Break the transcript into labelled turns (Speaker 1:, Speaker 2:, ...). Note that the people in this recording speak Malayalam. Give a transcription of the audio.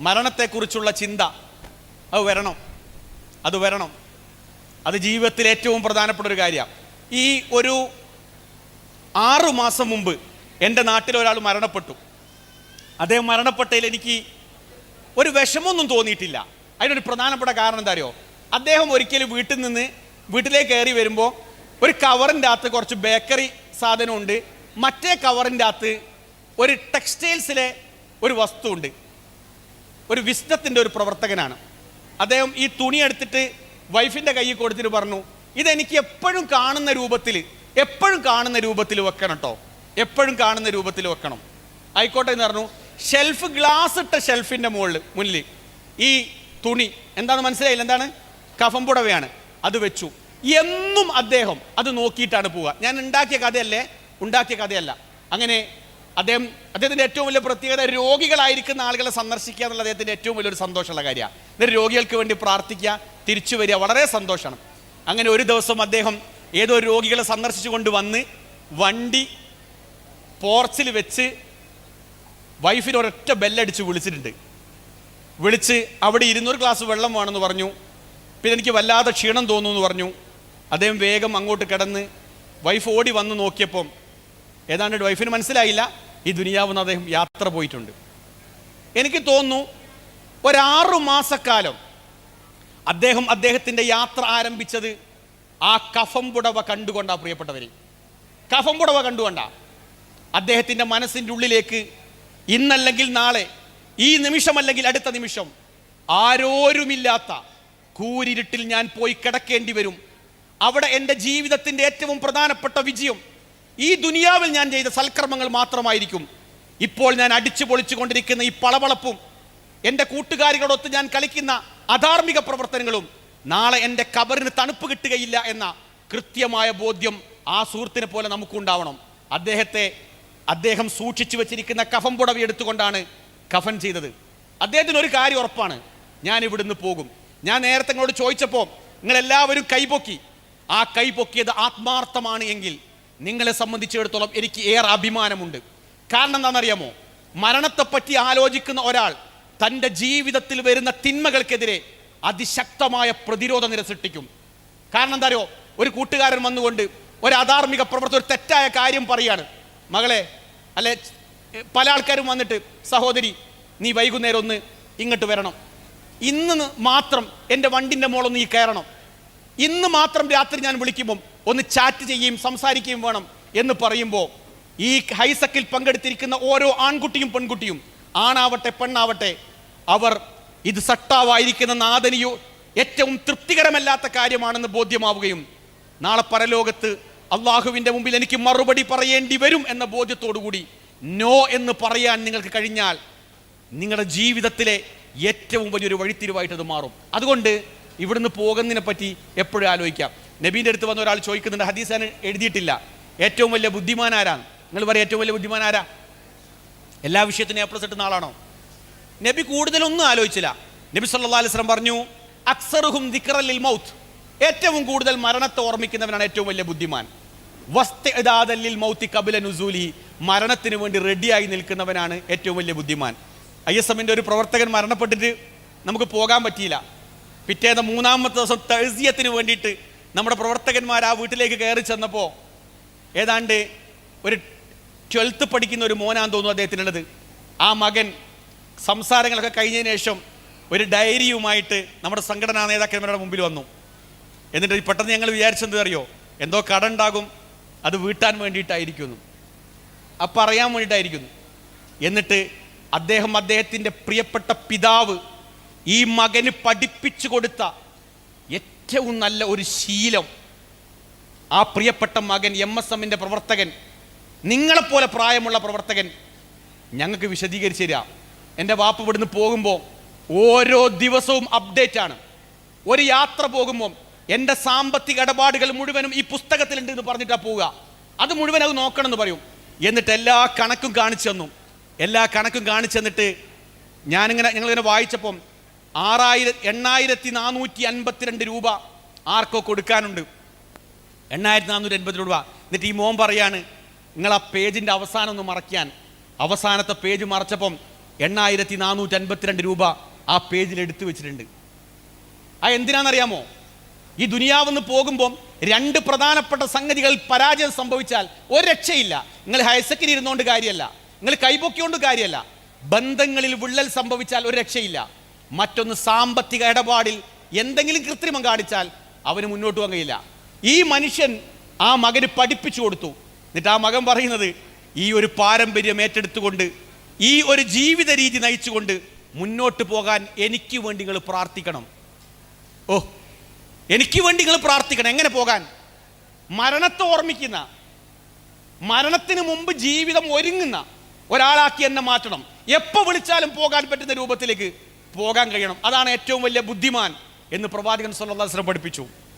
Speaker 1: മരണത്തെക്കുറിച്ചുള്ള ചിന്ത. അത് വരണം. അത് വരണം. അത് ജീവിതത്തിൽ ഏറ്റവും പ്രധാനപ്പെട്ട ഒരു കാര്യമാണ് ഈ ഒരു ആറു മാസം മുമ്പ് എന്റെ നാട്ടിൽ ഒരാൾ മരണപ്പെട്ടു. അദ്ദേഹം മരണപ്പെട്ടതിൽ എനിക്ക് ഒരു വിഷമമൊന്നും തോന്നിയിട്ടില്ല. അതിനൊരു പ്രധാനപ്പെട്ട കാരണം എന്താ അറിയോ? അദ്ദേഹം ഒരിക്കലും വീട്ടിൽ നിന്ന് വീട്ടിലേക്ക് കയറി വരുമ്പോൾ ഒരു കവറിന്റെ അകത്ത് കുറച്ച് ബേക്കറി സാധനമുണ്ട്. മറ്റേ കവറിന്റെ അകത്ത് ഒരു ടെക്സ്റ്റൈൽസിലെ ഒരു വസ്തുവുണ്ട്. ഒരു വിസ്ഡത്തിന്റെ ഒരു പ്രവർത്തകനാണ്. അദ്ദേഹം ഈ തുണി എടുത്തിട്ട് വൈഫിന്റെ കയ്യിൽ കൊടുത്തിട്ട് പറഞ്ഞു ഇതെനിക്ക് എപ്പോഴും കാണുന്ന രൂപത്തിൽ എപ്പോഴും കാണുന്ന രൂപത്തിൽ വെക്കണം കേട്ടോ എപ്പോഴും കാണുന്ന രൂപത്തിൽ വെക്കണം. ആയിക്കോട്ടെ എന്ന് പറഞ്ഞു. ഷെൽഫ് ഗ്ലാസ് ഇട്ട ഷെൽഫിന്റെ മുകളിൽ മുന്നിൽ ഈ തുണി എന്താണ് മനസ്സിലായില്ല? എന്താണ്? കഫം പുടവയാണ്. അത് വെച്ചു. എന്നും അദ്ദേഹം അത് നോക്കിയിട്ടാണ് പോവുക. ഞാൻ ഉണ്ടാക്കിയ കഥയല്ലേ? ഉണ്ടാക്കിയ കഥയല്ല. അങ്ങനെ അദ്ദേഹം അദ്ദേഹത്തിന്റെ ഏറ്റവും വലിയ പ്രത്യേകത രോഗികളായിരിക്കുന്ന ആളുകളെ സന്ദർശിക്കുക എന്നുള്ള അദ്ദേഹത്തിന്റെ ഏറ്റവും വലിയൊരു സന്തോഷമുള്ള കാര്യമാണ്. എന്നിട്ട് രോഗികൾക്ക് വേണ്ടി പ്രാർത്ഥിക്കുക തിരിച്ചു വരിക വളരെ സന്തോഷമാണ്. അങ്ങനെ ഒരു ദിവസം അദ്ദേഹം ഏതോ രോഗികളെ സന്ദർശിച്ചുകൊണ്ട് വന്ന് വണ്ടി പോർച്ചിൽ വെച്ച് വൈഫിന് ഒരൊറ്റ ബെല്ലടിച്ച് വിളിച്ചിട്ടുണ്ട്. വിളിച്ച് അവിടെ ഇരുന്നൂറ് ഗ്ലാസ് വെള്ളം വേണമെന്ന് പറഞ്ഞു. പിന്നെ എനിക്ക് വല്ലാതെ ക്ഷീണം തോന്നുന്നു എന്ന് പറഞ്ഞു. അദ്ദേഹം വേഗം അങ്ങോട്ട് കിടന്ന് വൈഫ് ഓടി വന്ന് നോക്കിയപ്പം ഏതാണ്ട് വൈഫിന് മനസ്സിലായില്ല. ഈ ദുനിയാവുന്ന അദ്ദേഹം യാത്ര പോയിട്ടുണ്ട്. എനിക്ക് തോന്നുന്നു ഒരാറു മാസക്കാലം അദ്ദേഹം അദ്ദേഹത്തിന്റെ യാത്ര ആരംഭിച്ചത് ആ കഫം പുടവ കണ്ടുകൊണ്ടാ പ്രിയപ്പെട്ടവരെ. കഫം പുടവ കണ്ടുകൊണ്ടാ. അദ്ദേഹത്തിന്റെ മനസ്സിന്റെ ഉള്ളിലേക്ക് ഇന്നല്ലെങ്കിൽ നാളെ ഈ നിമിഷമല്ലെങ്കിൽ അടുത്ത നിമിഷം ആരോരുമില്ലാത്ത കൂരിരുട്ടിൽ ഞാൻ പോയി കിടക്കേണ്ടി വരും. അവിടെ എന്റെ ജീവിതത്തിന്റെ ഏറ്റവും പ്രധാനപ്പെട്ട വിജയം ഈ ദുനിയാവിൽ ഞാൻ ചെയ്ത സൽക്കർമ്മങ്ങൾ മാത്രമായിരിക്കും ഇപ്പോൾ ഞാൻ അടിച്ചു പൊളിച്ചുകൊണ്ടിരിക്കുന്ന ഈ പളവളപ്പും എന്റെ കൂട്ടുകാരികളൊത്ത് ഞാൻ കളിക്കുന്ന അധാർമിക പ്രവർത്തനങ്ങളും നാളെ എന്റെ കബറിന് തണുപ്പ് കിട്ടുകയില്ല എന്ന കൃത്യമായ ബോധ്യം ആ സുഹൃത്തിനെ പോലെ നമുക്കുണ്ടാവണം. അദ്ദേഹത്തെ അദ്ദേഹം സൂക്ഷിച്ചു വെച്ചിരിക്കുന്ന കഫം പുടവി എടുത്തുകൊണ്ടാണ് കഫൻ ചെയ്തത്. അദ്ദേഹത്തിന് ഒരു കാര്യം ഉറപ്പാണ്. ഞാൻ ഇവിടുന്ന് പോകും. ഞാൻ നേരത്തെ നിങ്ങളോട് ചോദിച്ചപ്പോൾ നിങ്ങളെല്ലാവരും കൈപൊക്കി ആ കൈപൊക്കിയത് ആത്മാർത്ഥമാണ് എങ്കിൽ നിങ്ങളെ സംബന്ധിച്ചിടത്തോളം എനിക്ക് ഏറെ അഭിമാനമുണ്ട്. കാരണം എന്താണെന്നറിയാമോ? മരണത്തെപ്പറ്റി ആലോചിക്കുന്ന ഒരാൾ തന്റെ ജീവിതത്തിൽ വരുന്ന തിന്മകൾക്കെതിരെ അതിശക്തമായ പ്രതിരോധ നിര സൃഷ്ടിക്കും. കാരണം എന്താ അറിയോ ഒരു കൂട്ടുകാരൻ വന്നുകൊണ്ട് ഒരു അധാർമിക പ്രവർത്തനം ഒരു തെറ്റായ കാര്യം പറയാണ്. മകളെ അല്ലെ പല ആൾക്കാരും വന്നിട്ട് സഹോദരി നീ വൈകുന്നേരം ഒന്ന് ഇങ്ങോട്ട് വരണം. ഇന്ന് മാത്രം എന്റെ വണ്ടിന്റെ മോളൊന്ന് ഈ കയറണം. ഇന്ന് മാത്രം രാത്രി ഞാൻ വിളിക്കുമ്പം ഒന്ന് ചാറ്റ് ചെയ്യുകയും സംസാരിക്കുകയും വേണം എന്ന് പറയുമ്പോൾ ഈ ഹൈസക്കിൽ പങ്കെടുത്തിരിക്കുന്ന ഓരോ ആൺകുട്ടിയും പെൺകുട്ടിയും ആണാവട്ടെ പെണ്ണാവട്ടെ അവർ ഇത് സട്ടാവായിരിക്കുന്ന നാദനിയോ ഏറ്റവും തൃപ്തികരമല്ലാത്ത കാര്യമാണെന്ന് ബോധ്യമാവുകയും നാളെ പരലോകത്ത് അള്ളാഹുവിന്റെ മുമ്പിൽ എനിക്ക് മറുപടി പറയേണ്ടി വരും എന്ന ബോധ്യത്തോടുകൂടി നോ എന്ന് പറയാൻ നിങ്ങൾക്ക് കഴിഞ്ഞാൽ നിങ്ങളുടെ ജീവിതത്തിലെ ഏറ്റവും വലിയൊരു വഴിത്തിരിവായിട്ട് അത് മാറും. അതുകൊണ്ട് ഇവിടുന്ന് പോകുന്നതിനെ പറ്റി എപ്പോഴും ആലോചിക്കാം. നബീന്റെ അടുത്ത് വന്ന ഒരാൾ ചോദിക്കുന്നുണ്ട് ഹദീസാൻ എഴുതിയിട്ടില്ല. ഏറ്റവും വലിയ ബുദ്ധിമാൻ ആരാണ്? നിങ്ങൾ പറയാം ഏറ്റവും വലിയ ബുദ്ധിമാൻ ആരാ? എല്ലാ വിഷയത്തിനും എ പ്ലസ് കിട്ടുന്ന ആളാണോ? നബി കൂടുതലൊന്നും ആലോചിച്ചില്ല. നബി സല്ലാ അലൈഹി സ്വലം പറഞ്ഞു അക്സറുഹും ദിക്റലിൽ മൗത്ത്. ഏറ്റവും കൂടുതൽ മരണത്തെ ഓർമ്മിക്കുന്നവനാണ് ഏറ്റവും വലിയ ബുദ്ധിമാൻ. വസ്തിൽ മൗത്തി കബില നുസൂലി മരണത്തിന് വേണ്ടി റെഡിയായി നിൽക്കുന്നവനാണ് ഏറ്റവും വലിയ ബുദ്ധിമാൻ. ഐ എസ് എമ്മിന്റെ ഒരു പ്രവർത്തകൻ മരണപ്പെട്ടിട്ട് നമുക്ക് പോകാൻ പറ്റിയില്ല. പിറ്റേന്ന് മൂന്നാമത്തെ ദിവസം തഴ്സിയത്തിന് വേണ്ടിയിട്ട് നമ്മുടെ പ്രവർത്തകന്മാർ ആ വീട്ടിലേക്ക് കയറി ചെന്നപ്പോൾ ഏതാണ്ട് ഒരു ട്വൽത്ത് പഠിക്കുന്ന ഒരു മോനാന്ന് തോന്നുന്നു അദ്ദേഹത്തിനുള്ളത്. ആ മകൻ സംസാരങ്ങളൊക്കെ കഴിഞ്ഞതിന് ശേഷം ഒരു ഡയറിയുമായിട്ട് നമ്മുടെ സംഘടനാ നേതാക്കന്മാരുടെ മുമ്പിൽ വന്നു. എന്നിട്ട് പെട്ടെന്ന് ഞങ്ങൾ വിചാരിച്ചെന്ത് അറിയോ? എന്തോ കട ഉണ്ടാകും അത് വീട്ടാൻ വേണ്ടിയിട്ടായിരിക്കുന്നു. അപ്പം അറിയാൻ വേണ്ടിയിട്ടായിരിക്കുന്നു. എന്നിട്ട് അദ്ദേഹം അദ്ദേഹത്തിന്റെ പ്രിയപ്പെട്ട പിതാവ് ഈ മകന് പഠിപ്പിച്ചു കൊടുത്ത ഏറ്റവും നല്ല ഒരു ശീലം ആ പ്രിയപ്പെട്ട മകൻ എം എസ് എമ്മിന്റെ പ്രവർത്തകൻ നിങ്ങളെപ്പോലെ പ്രായമുള്ള പ്രവർത്തകൻ ഞങ്ങൾക്ക് വിശദീകരിച്ചു തരിക എന്റെ വാപ്പ് ഇവിടുന്ന് പോകുമ്പോൾ ഓരോ ദിവസവും അപ്ഡേറ്റ് ആണ്. ഒരു യാത്ര പോകുമ്പോൾ എന്റെ സാമ്പത്തിക ഇടപാടുകൾ മുഴുവനും ഈ പുസ്തകത്തിലുണ്ട് എന്ന് പറഞ്ഞിട്ടാണ് പോവുക. അത് മുഴുവൻ അത് നോക്കണം എന്ന് പറയും. എന്നിട്ട് എല്ലാ കണക്കും കാണിച്ചു തന്നു. എല്ലാ കണക്കും കാണിച്ചു തന്നിട്ട് ഞാനിങ്ങനെ ഞങ്ങളിങ്ങനെ വായിച്ചപ്പം ആറായിരം എണ്ണായിരത്തി നാനൂറ്റി അൻപത്തിരണ്ട് രൂപ ആർക്കോ കൊടുക്കാനുണ്ട്. എണ്ണായിരത്തി നാനൂറ്റി അൻപത്തി രൂപ. എന്നിട്ട് ഈ മോൻ പറയാണ് നിങ്ങൾ ആ പേജിന്റെ അവസാനം ഒന്ന് മറയ്ക്കാൻ അവസാനത്തെ പേജ് മറച്ചപ്പം എണ്ണായിരത്തി നാനൂറ്റി അൻപത്തിരണ്ട് രൂപ ആ പേജിൽ എടുത്തു വെച്ചിട്ടുണ്ട്. ആ എന്തിനാണെന്നറിയാമോ? ഈ ദുനിയാവെന്ന് പോകുമ്പം രണ്ട് പ്രധാനപ്പെട്ട സംഗതികൾ പരാജയം സംഭവിച്ചാൽ ഒരു രക്ഷയില്ല. നിങ്ങൾ ഹയർ സെക്കൻഡറി ഇരുന്നുകൊണ്ട് കാര്യമല്ല. നിങ്ങൾ കൈപൊക്കിയോണ്ട് കാര്യമല്ല. ബന്ധങ്ങളിൽ വിള്ളൽ സംഭവിച്ചാൽ ഒരു രക്ഷയില്ല. മറ്റൊന്ന് സാമ്പത്തിക ഇടപാടിൽ എന്തെങ്കിലും കൃത്രിമം കാണിച്ചാൽ അവന് മുന്നോട്ട് പോകാൻ കഴിയില്ല. ഈ മനുഷ്യൻ ആ മകന് പഠിപ്പിച്ചു കൊടുത്തു. എന്നിട്ട് ആ മകൻ പറയുന്നത് ഈ ഒരു പാരമ്പര്യം ഏറ്റെടുത്തുകൊണ്ട് ഈ ഒരു ജീവിത രീതി നയിച്ചുകൊണ്ട് മുന്നോട്ട് പോകാൻ എനിക്ക് വേണ്ടി നിങ്ങൾ പ്രാർത്ഥിക്കണം. ഓ എനിക്ക് വേണ്ടി നിങ്ങൾ പ്രാർത്ഥിക്കണം. എങ്ങനെ പോകാൻ? മരണത്തെ ഓർമ്മിക്കുന്ന മരണത്തിന് മുമ്പ് ജീവിതം ഒരുങ്ങുന്ന ഒരാളാക്കി എന്നെ മാറ്റണം. എപ്പോൾ വിളിച്ചാലും പോകാൻ പറ്റുന്ന രൂപത്തിലേക്ക് പോകാൻ കഴിയണം. അതാണ് ഏറ്റവും വലിയ ബുദ്ധിമാൻ എന്ന് പ്രവാചകൻ സല്ലാസ്ലം പഠിപ്പിച്ചു.